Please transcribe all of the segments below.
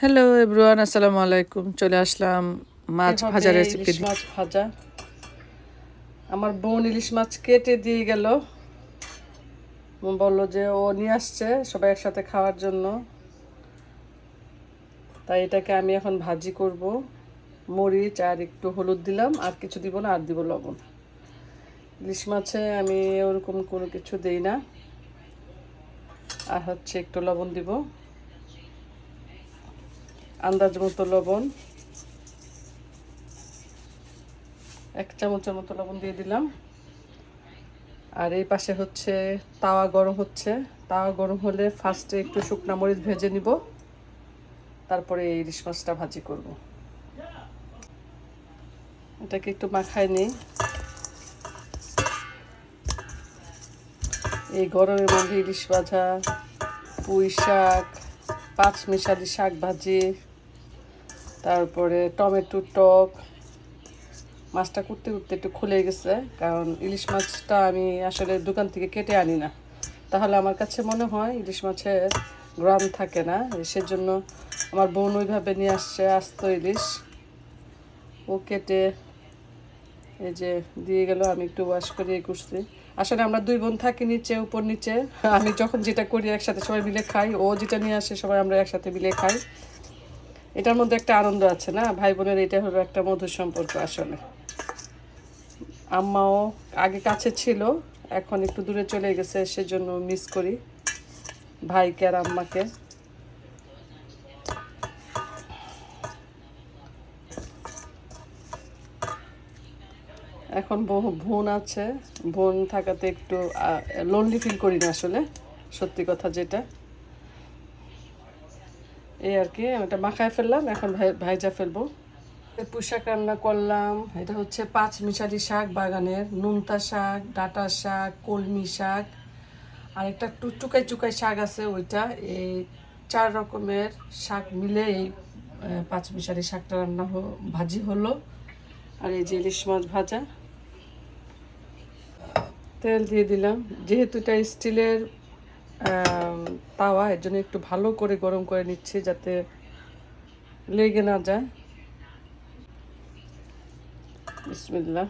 Hello everyone আসসালামু আলাইকুম চলে আসলাম মাছ ভাজা রেসিপি মাছ ভাজা। আমার বোন ইলিশ মাছ কেটে দিয়ে গেল। বলল যে ও নিয়ে আসছে সবাই একসাথে খাওয়ার জন্য। তাই এটাকে আমি এখন ভাজি করব। মরিচ আর একটু হলুদ দিলাম আর কিছু দিব না আর দিব লবণ। ইলিশ মাছে আমি ওরকম কোনো কিছু দেই না। আর হচ্ছে একটু লবণ দিব। আন্দাজ মতো লবণ। এক চামচের মতো লবণ দিয়ে দিলাম। আর এই পাশে হচ্ছে তাওয়া গরম হচ্ছে। তাওয়া গরম হলে ফার্স্টে একটু শুকনা মরিচ ভেজে নিব। তারপরে এই ইলিশ মাছটা ভাজি করব। এটাকে একটু মাখায় নিই। এই গরমের মধ্যে ইলিশ ভাজা, পুঁই শাক পাঁচ মিশালি শাক ভাজি, তারপরে টমেটো টক। মাছটা করতে করতে একটু খুলে গেছে, কারণ ইলিশ মাছটা আমি আসলে দোকান থেকে কেটে আনি না। তাহলে আমার কাছে মনে হয় ইলিশ মাছের গ্রাম থাকে না, সেজন্য আমার বোন ওইভাবে নিয়ে আসছে আস্ত ইলিশ। ও কেটে এই যে দিয়ে গেল, আমি একটু ওয়াশ করে ইয়ে করছি আসলে আমরা দুই বোন থাকি নিচে, উপর নিচে। আমি যখন যেটা করি একসাথে সবাই মিলে খাই, ও যেটা নিয়ে আসে সবাই আমরা একসাথে মিলে খাই। এটার মধ্যে একটা আনন্দ আছে না? ভাই বোনের এটা হলো একটা মধুর সম্পর্ক আসলে। আম্মাও আগে কাছে ছিল, এখন একটু দূরে চলে গেছে, সেজন্য মিস করি। ভাইকে আর আম্মাকে। এখন বোন আছে। বোন থাকাতে একটু লোনলি ফিল করি না আসলে, সত্যি কথা যেটা। এই আর কি এটা মাখায় ফেললাম, এখন ভাই- ভাইজা ফেলব। পুঁশাক রান্না করলাম, এটা হচ্ছে পাঁচ মিশালি শাক বাগানের, নুনতা শাক, ডাটা শাক, কলমি শাক, আর একটা একটু চুকাই শাক আছে ওইটা। এই চার রকমের শাক মিলে এই পাঁচ মিশালি শাকটা রান্না ভাজি হলো। আর এই যে ইলিশ মাছ ভাজা। তেল দিয়ে দিলাম। যেহেতু এটা স্টিলের তাওয়া, এর জন্য একটু ভালো করে গরম করে নিচ্ছি যাতে লেগে না যায়। বিসমিল্লাহ।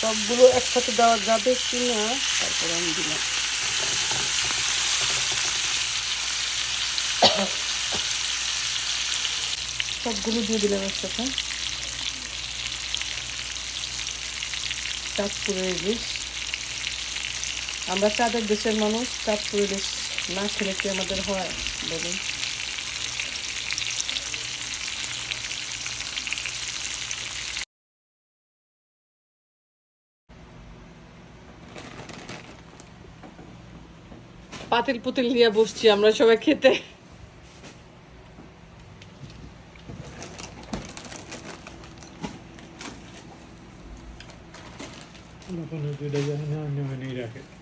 সবগুলো একসাথে দেওয়া যাবে কি না তারপরে আমি দিলাম। সবগুলো দিয়ে দিলাম একসাথে। চাঁদপুরের ইলিশ। আমরা চাঁদের দেশের মানুষ চাঁদপুর ইলিশ না খেলে কি আমাদের হয়, বলুন। পাতিল পুতিল নিয়ে বসছি আমরা সবাই খেতে। কোনো দুটো জানা নিয়ে রাখে।